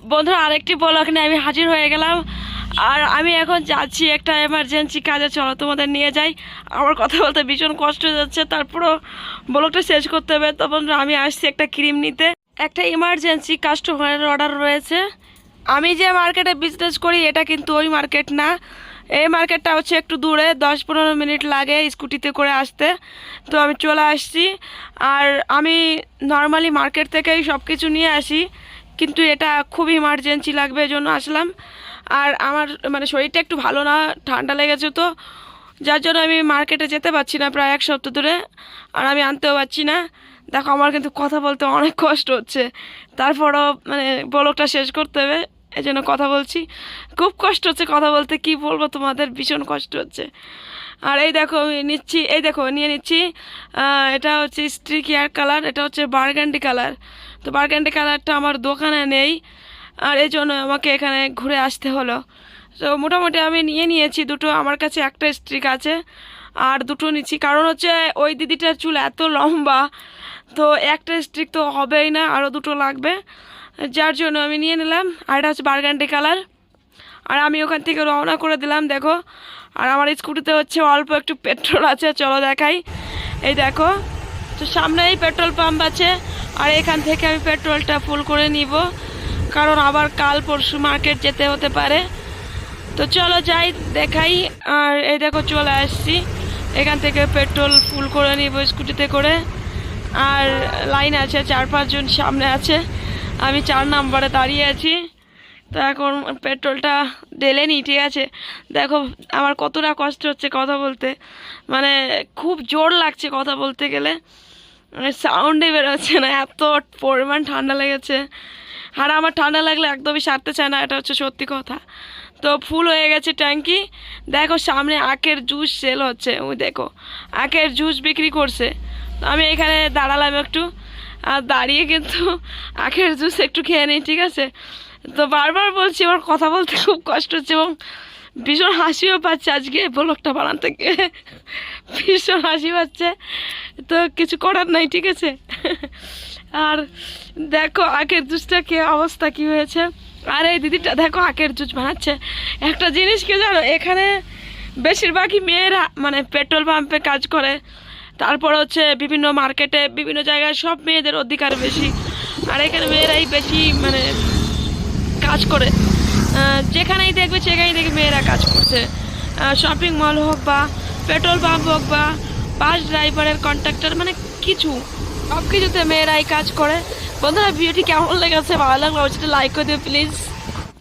বন্ধুরা, আরেকটি ব্লগ নিয়ে আমি হাজির হয়ে গেলাম। আর আমি এখন যাচ্ছি একটা এমার্জেন্সি কাজে। চলো তোমাদের নিয়ে যাই। আমার কথা বলতে ভীষণ কষ্ট হয়ে যাচ্ছে তারপরও ব্লগটা শেষ করতে হবে। তো বন্ধুরা, আমি আসছি একটা ক্রিম নিতে। একটা ইমার্জেন্সি কাস্টমারের অর্ডার রয়েছে। আমি যে মার্কেটে বিজনেস করি, এটা কিন্তু ওই মার্কেট না। এই মার্কেটটা হচ্ছে একটু দূরে, দশ পনেরো মিনিট লাগে স্কুটিতে করে আসতে। তো আমি চলে আসছি। আর আমি নর্মালি মার্কেট থেকেই সব কিছু নিয়ে আসি। কিন্তু এটা খুব ইমার্জেন্সি লাগবে জন্য আসলাম। আর আমার মানে শরীরটা একটু ভালো না, ঠান্ডা লেগেছে তো, যার জন্য আমি মার্কেটে যেতে পারছি না প্রায় এক সপ্তাহ ধরে, আর আমি আনতেও পারছি না। দেখো, আমার কিন্তু কথা বলতে অনেক কষ্ট হচ্ছে। তারপরও মানে ব্লগটা শেষ করতে হবে। এই জন্য কথা বলছি। খুব কষ্ট হচ্ছে কথা বলতে, কি বলব তোমাদের? ভীষণ কষ্ট হচ্ছে। আর এই দেখো নিচ্ছি, এই দেখো, নিয়ে নিচ্ছি। এটা হচ্ছে স্ট্রিক হেয়ার কালার এটা হচ্ছে বার্গান্ডি কালার তো বার্গান্ডি কালারটা আমার দোকানে নেই। আর এই জন্য আমাকে এখানে ঘুরে আসতে হলো। তো মোটামুটি আমি নিয়ে নিয়েছি দুটো, আমার কাছে একটা স্ট্রিক আছে। আর দুটো নিচ্ছি। কারণ হচ্ছে ওই দিদিটার চুল এত লম্বা তো একটা স্ট্রিক তো হবেই না আরও দুটো লাগবে। যার জন্য আমি নিয়ে নিলাম, আর এটা হচ্ছে বার্গান্ডি কালার। আর আমি ওখান থেকে রওনা করে দিলাম, দেখো। আর আমার স্কুটিতে হচ্ছে অল্প একটু পেট্রোল আছে, চলো দেখাই। এই দেখো, তো সামনেই পেট্রোল পাম্প আছে, আর এখান থেকে আমি পেট্রোলটা ফুল করে নিব। কারণ আবার কাল পরশু মার্কেট যেতে হতে পারে। তো চলো যাই, দেখাই। আর এই দেখো চলে আসছি। এখান থেকে পেট্রোল ফুল করে নিব স্কুটিতে করে। আর লাইন আছে, চার পাঁচজন সামনে আছে। আমি চার নাম্বারে দাঁড়িয়ে আছি। তো এখন পেট্রোলটা ঢেলে নিই ঠিক আছে? দেখো, আমার কতটা কষ্ট হচ্ছে কথা বলতে। মানে খুব জোর লাগছে কথা বলতে গেলে। সাউন্ডে বেরোচ্ছে না, এত পরিমাণ ঠান্ডা লেগেছে। আর আমার ঠান্ডা লাগলে একদমই সারতে চায় না, এটা হচ্ছে সত্যি কথা। তো ফুল হয়ে গেছে ট্যাঙ্কি। দেখো সামনে আখের জুস সেল হচ্ছে। ওই দেখো, আখের জুস বিক্রি করছে। তো আমি এখানে দাঁড়ালাম একটু। আর দাঁড়িয়ে কিন্তু আখের জুস একটু খেয়ে নিই, ঠিক আছে? তো বারবার বলছি আমার কথা বলতে খুব কষ্ট হচ্ছে এবং ভীষণ হাসিও পাচ্ছে আজকে ব্লগটা বানাতে গিয়ে। ভীষণ হাসি পাচ্ছে। তো কিছু করার নাই, ঠিক আছে? আর দেখো আখের জুসটা কে অবস্থা কি হয়েছে। আর এই দিদিটা দেখো আখের জুস বানাচ্ছে। একটা জিনিস কি জানো, এখানে বেশিরভাগই মেয়েরা মানে পেট্রোল পাম্পে কাজ করে। তারপর হচ্ছে বিভিন্ন মার্কেটে, বিভিন্ন জায়গায় সব মেয়েদের অধিকার বেশি। আর এখানে মেয়েরাই বেশি মানে কাজ করে। যেখানেই দেখবে সেখানেই দেখবে মেয়েরা কাজ করছে। শপিং মল হোক বা পেট্রোল পাম্প হোক বা বাস ড্রাইভারের কন্ট্রাক্টর মানে কিছু। সব কিছুতে এই কাজ করে। বন্ধুরা, ভিডিওটি কেমন লেগেছে ভালো লাগল অবশ্যই লাইক করে দিও প্লিজ